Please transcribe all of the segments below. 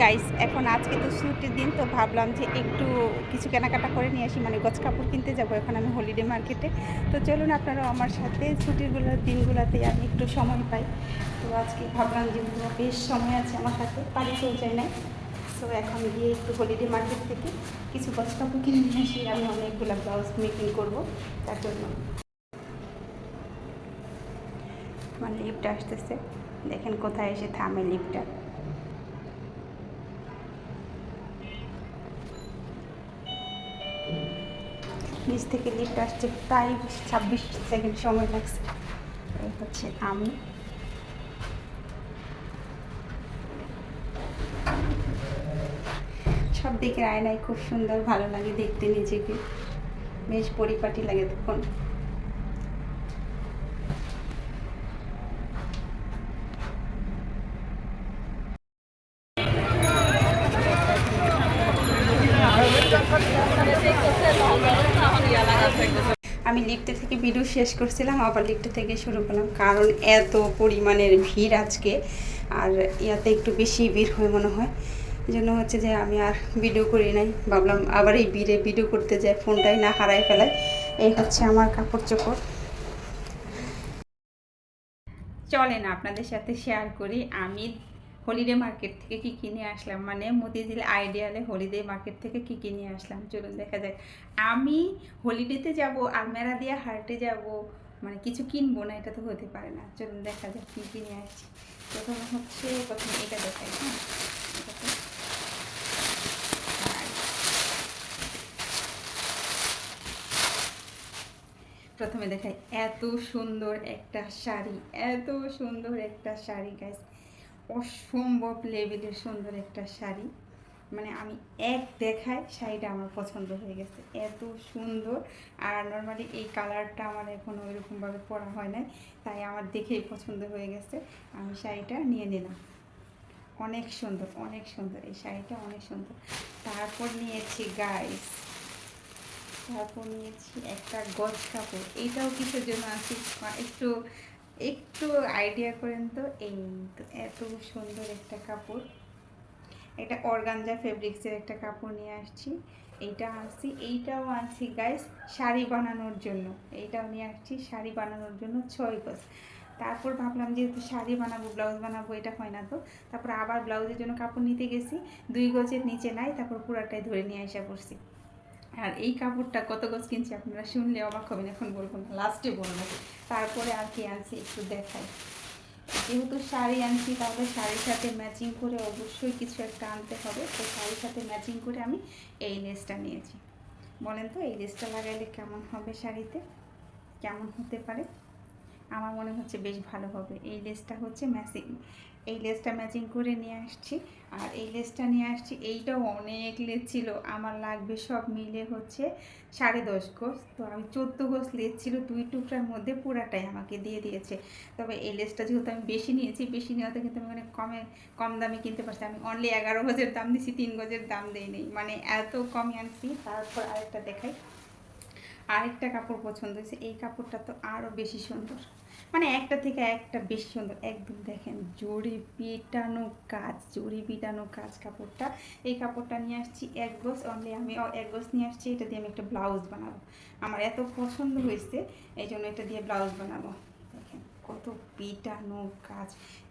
Guys এখন আজকে তো ছুটির দিন, তো ভাবলাম যে একটু কিছু কেনাকাটা করে নিয়ে আসি। মানে গছ কাপড় কিনতে যাব, এখন আমি হলিডে মার্কেটে তো চলুন আপনারাও আমার সাথে ছুটিরগুলো দিনগুলোতে আমি একটু সময় পাই। তো আজকে ভাবলাম যে বেশ সময় আছে আমার হাতে বাড়িতেও যাই নাই সো এখন গিয়ে একটু হলিডে মার্কেট থেকে কিছু গছ কাপড় কিনে নিয়ে আসি। আমি অনেকগুলো ব্লাউজ মেকিং করব, তার জন্য। আমার লিফটটা আসতেছে। দেখেন কোথায় এসে থামে লিফটটা নিচ থেকে লিফট আসছে, প্রায় ছাব্বিশ সেকেন্ড সময় লাগছে। এই হচ্ছে আমি। সব দিকের আয়নায় খুব সুন্দর, ভালো লাগে দেখতে নিজেকে। বেশ পরিপাটি লাগে তখন। আমি লিফটে থেকে ভিডিও শেষ করছিলাম, আবার লিফটে থেকে শুরু করলাম। কারণ এত পরিমাণের ভিড় আজকে, আর ইয়াতে একটু বেশি ভিড় হয় মনে হয়। জন্য হচ্ছে যে আমি আর ভিডিও করি নাই। ভাবলাম আবার এই ভিড়ে ভিডিও করতে যাই, ফোনটাই না হারাই ফেলাই। এই হচ্ছে আমার কাপড় চোপড়। চলেন আপনাদের সাথে শেয়ার করি। আমি হলিডে মার্কেট থেকে কি কিনে আসলাম? মানে মতিঝিল আইডিয়ালে হলিডে মার্কেট থেকে কি কিনে আসলাম? চলুন দেখা যাক। আমি হলিডেতে যাব, আলমেরা দিয়ে হার্টে যাব মানে কিছু কিনবো না, এটা তো হতে পারে না। চলুন দেখা যাক কী কিনে আসছি। প্রথমে হচ্ছে, প্রথমে এটা দেখাই হ্যাঁ? প্রথমে দেখাই, এত সুন্দর একটা শাড়ি, এত সুন্দর একটা শাড়ি গাইস অসম্ভব লেভেলের সুন্দর একটা শাড়ি। মানে আমি এক দেখায় শাড়িটা আমার পছন্দ হয়ে গেছে। এত সুন্দর। আর নর্মালি এই কালারটা আমার এখনও ওইরকমভাবে পরা হয় নাই। তাই আমার দেখেই পছন্দ হয়ে গেছে। আমি শাড়িটা নিয়ে নিলাম। অনেক সুন্দর অনেক সুন্দর। এই শাড়িটা অনেক সুন্দর। তারপর নিয়েছি গাইস তারপর নিয়েছি একটা গজ কাপড়। এইটাও কিসের জন্য আছি একটু একটু আইডিয়া করেন তো। এই তো এত সুন্দর একটা কাপড়। এটা অর্গানজা ফেব্রিক্সের একটা কাপড় নিয়ে আসছি। এইটা আনছি। এইটাও আনছি গাইস শাড়ি বানানোর জন্য। এইটাও নিয়ে আসছি শাড়ি বানানোর জন্য ছয় গজ। তারপর ভাবলাম যেহেতু শাড়ি বানাবো ব্লাউজ বানাবো, এটা হয় না তো। তারপর আবার ব্লাউজের জন্য কাপড় নিতে গেছি। দুই গজের নিচে নাই, তারপর পুরাটাই ধরে নিয়ে আসা পড়ছি। আর এই কাপড়টা কত গজ কিনছি আপনারা শুনলে অবাক হবেন, এখন বলব না লাস্টে বলব। তারপরে আর কি আনছি একটু দেখাই। যেহেতু শাড়ি আনছি, তাহলে শাড়ির সাথে ম্যাচিং করে অবশ্যই কিছু একটা আনতে হবে। তো শাড়ির সাথে ম্যাচিং করে আমি এই লেসটা নিয়েছি। বলেন তো, এই লেসটা লাগাইলে কেমন হবে শাড়িতে? কেমন হতে পারে? আমার মনে হচ্ছে বেশ ভালো হবে। এই লেসটা হচ্ছে ম্যাচিং। এই লেসটা ম্যাচিং করে নিয়ে আসছি। আর এই লেসটা নিয়ে আসছি, এইটাও অনেক লেস ছিল। আমার লাগবে সব মিলে হচ্ছে সাড়ে দশ গোস। তো আমি চোদ্দ গোস লেস ছিল, দুই টুকরার মধ্যে পুরাটাই আমাকে দিয়ে দিয়েছে। তবে এই লেসটা যেহেতু আমি বেশি নিয়েছি, বেশি নেওয়াতে কিন্তু আমি অনেক কমে, কম দামে কিনতে পারছি। আমি অনলি এগারো গজের দাম দিছি, তিন গজের দাম দেই নেই। মানে এত কমে আনছি। তারপর আরেকটা দেখাই। আরেকটা কাপড় পছন্দ হয়েছে, এই কাপড়টা তো আরও বেশি সুন্দর। মানে একটা থেকে একটা বেশি সুন্দর। একদম দেখেন, জড়ি পিটানো কাজ, জড়ি পিটানো কাজ কাপড়টা। এই কাপড়টা নিয়ে আসছি এক গোস অনলি আমি এক গোস নিয়ে আসছি, এটা দিয়ে আমি একটা ব্লাউজ বানাবো। আমার এত পছন্দ হয়েছে এই জন্য এটা দিয়ে ব্লাউজ বানাবো। দেখেন। কত পিটানো কাজ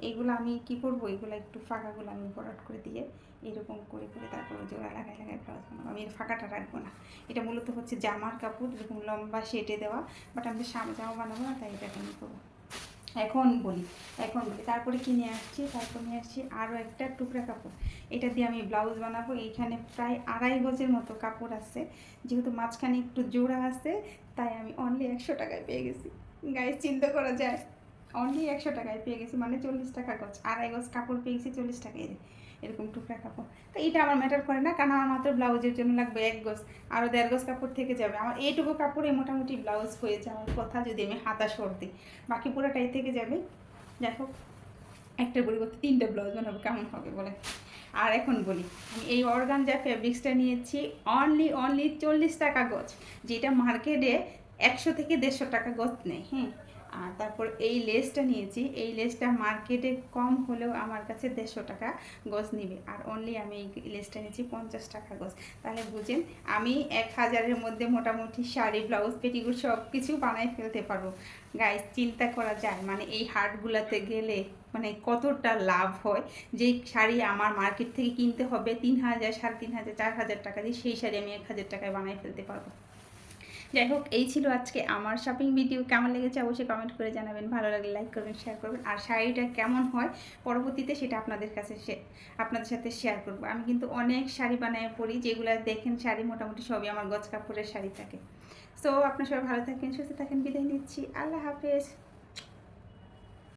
এগুলো আমি কি করব? এগুলো একটু ফাঁকাগুলো আমি বরাট করে দিয়ে এরকম করে করে তারপর জোড়া লাগাই লাগাই ব্লাউজ বানাবো আমি এর ফাঁকাটা রাখব না। এটা মূলত হচ্ছে জামার কাপড়, এরকম লম্বা শেটে দেওয়া। বাট আমি সামনে জামা বানাবো না, তাই এটা আমি করব। এখন বলি এখন বলি। তারপরে কি নিয়ে আসছি? তারপর নিয়ে আসছি আরও একটা টুকরা কাপড়। এটা দিয়ে আমি ব্লাউজ বানাবো। এইখানে প্রায় আড়াই গজের মতো কাপড় আছে। যেহেতু মাঝখানে একটু জোড়া আছে, তাই আমি অনলি একশো টাকায় পেয়ে গেছি। গায়ে চিন্তা করা যায়। অনলি একশো টাকায় পেয়ে গেছি মানে চল্লিশ টাকা গজ, আড়াই গজ কাপড় পেয়ে গেছি চল্লিশ টাকায় এরকম টুকরা কাপড়। তো এটা আমার ম্যাটার করে না, কারণ আমার মাত্র ব্লাউজের জন্য লাগবে এক গজ আরও দেড় গজ কাপড় থেকে যাবে। আমার এইটুকু কাপড়ে মোটামুটি ব্লাউজ হয়ে যাওয়ার কথা যদি আমি হাতা সর্দি বাকি পুরোটাই থেকে যাবে। যাই হোক একটা পরিবর্তে তিনটে ব্লাউজ বানাবো, কেমন হবে বলে। আর এখন বলি, আমি এই অর্গানজা ফেব্রিক্সটা নিয়েছি অনলি অনলি চল্লিশ টাকা গজ, যেটা মার্কেটে একশো থেকে দেড়শো টাকা গজ নেয় হ্যাঁ আর তারপর এই লেসটা নিয়েছি। এই লেসটা মার্কেটে কম হলেও আমার কাছে দেড়শো টাকা গজ নিবে। আর অনলি আমি এই লেসটা নিয়েছি পঞ্চাশ টাকা গজ। তাহলে বুঝেন, আমি এক হাজারের মধ্যে মোটামুটি শাড়ি, ব্লাউজ, পেটিকুট সব কিছু বানাই ফেলতে পারব। গাইস চিন্তা করা যায় মানে এই হাটগুলোতে গেলে মানে কতটা লাভ হয়? যেই শাড়ি আমার মার্কেট থেকে কিনতে হবে, তিন হাজার, সাড়ে তিন হাজার, চার হাজার টাকা দিয়ে সেই শাড়ি আমি এক হাজার টাকায় বানাই ফেলতে পারব। যাই হোক, এই ছিল আজকে আমার শপিং ভিডিও কেমন লেগেছে অবশ্যই কমেন্ট করে জানাবেন। ভালো লাগলে লাইক করবেন শেয়ার করবেন। আর শাড়িটা কেমন হয় পরবর্তীতে সেটা আপনাদের কাছে আপনাদের সাথে শেয়ার করব। আমি কিন্তু অনেক শাড়ি বানায় পড়ি যেগুলো দেখেন শাড়ি মোটামুটি সবই আমার গজ কাপড়ের শাড়ি থাকে। সো আপনার সবাই ভালো থাকেন সুস্থ থাকেন বিদায় নিচ্ছি। আল্লাহ হাফেজ।